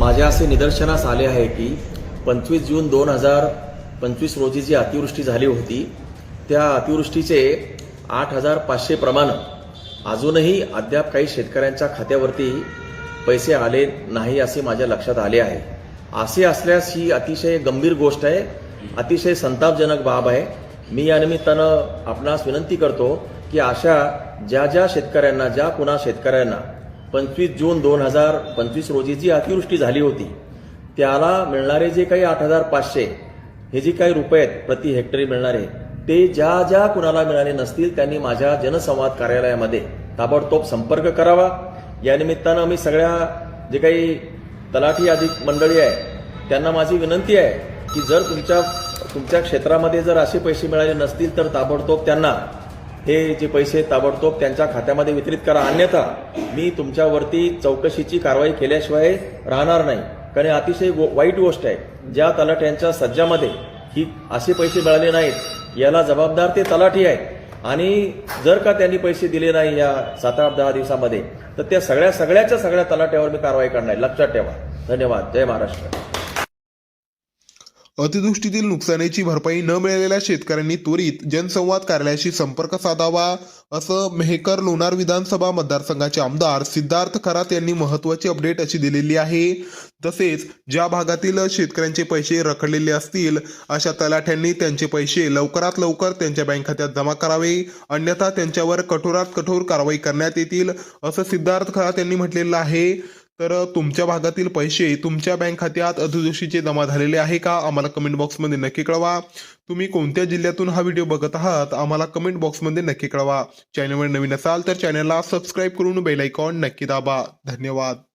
माझ्या असे निदर्शनास आले आहे की पंचवीस जून दोन हजार पंचवीस रोजी जी अतिवृष्टी झाली होती त्या अतिवृष्टीचे आठ हजार पाचशे प्रमाण अजूनही अद्याप काही शेतकऱ्यांच्या खात्यावरती पैसे आले नाही असे माझ्या लक्षात आले आहे. असे असल्यास ही अतिशय गंभीर गोष्ट आहे अतिशय संतापजनक बाब आहे. मी या निमित्तानं आपणास विनंती करतो की अशा ज्या ज्या शेतकऱ्यांना ज्या कुणा शेतकऱ्यांना पंचवीस जून दोन हजार पंचवीस रोजी जी अतिवृष्टी झाली होती त्याला मिळणारे जे काही आठ हजार पाचशे हे जे काही रुपये आहेत प्रति हेक्टरी मिळणारे ते ज्या ज्या कुणाला मिळाले नसतील त्यांनी माझ्या जनसंवाद कार्यालयामध्ये ताबडतोब संपर्क करावा. या निमित्तानं मी सगळ्या जे काही तलाठी अधिक मंडळी आहे त्यांना माझी विनंती आहे की जर तुमच्या तुमच्या क्षेत्रामध्ये जर असे पैसे मिळाले नसतील तर ताबडतोब त्यांना हे जे पैसे ताबडतोब त्यांच्या खात्यामध्ये वितरित करा. अन्यथा मी तुमच्यावरती चौकशीची कारवाई केल्याशिवाय राहणार नाही. कारण अतिशय वाईट गोष्ट आहे. ज्या तलाठ्यांच्या सज्जामध्ये ही असे पैसे मिळाले नाहीत याला जबाबदार ते तलाठी आहेत. आणि जर का त्यांनी पैसे दिले नाही या सात आठ दहा दिवसामध्ये तर त्या सगळ्या सगळ्याच्या सगळ्या तलाठ्यावर मी कारवाई करणार लक्षात ठेवा. धन्यवाद. जय महाराष्ट्र. अतिवृष्टीतील नुकसानीची भरपाई न मिळालेल्या शेतकऱ्यांनी त्वरित जनसंवाद कार्यालयाशी संपर्क साधावा असं मेहकर लोणार विधानसभा मतदारसंघाचे आमदार सिद्धार्थ खरात यांनी महत्वाची अपडेट अशी दिलेली आहे. तसेच ज्या भागातील शेतकऱ्यांचे पैसे रखडलेले असतील अशा तलाठ्यांनी त्यांचे पैसे लवकरात लवकर त्यांच्या बँक खात्यात जमा करावे अन्यथा त्यांच्यावर कठोरात कठोर कारवाई करण्यात येतील असं सिद्धार्थ खरात यांनी म्हटलेलं आहे. तर तुमच्या भागातील पैसे तुमच्या बँक खात्यात अतिदोषीचे जमा झालेले आहे का? आम्हाला कमेंट बॉक्समध्ये नक्की कळवा. तुम्ही कोणत्या जिल्ह्यातून हा व्हिडिओ बघत आहात आम्हाला कमेंट बॉक्समध्ये नक्की कळवा. चॅनलवर नवीन असाल तर चॅनलला सबस्क्राईब करून बेल आयकॉन नक्की दाबा. धन्यवाद.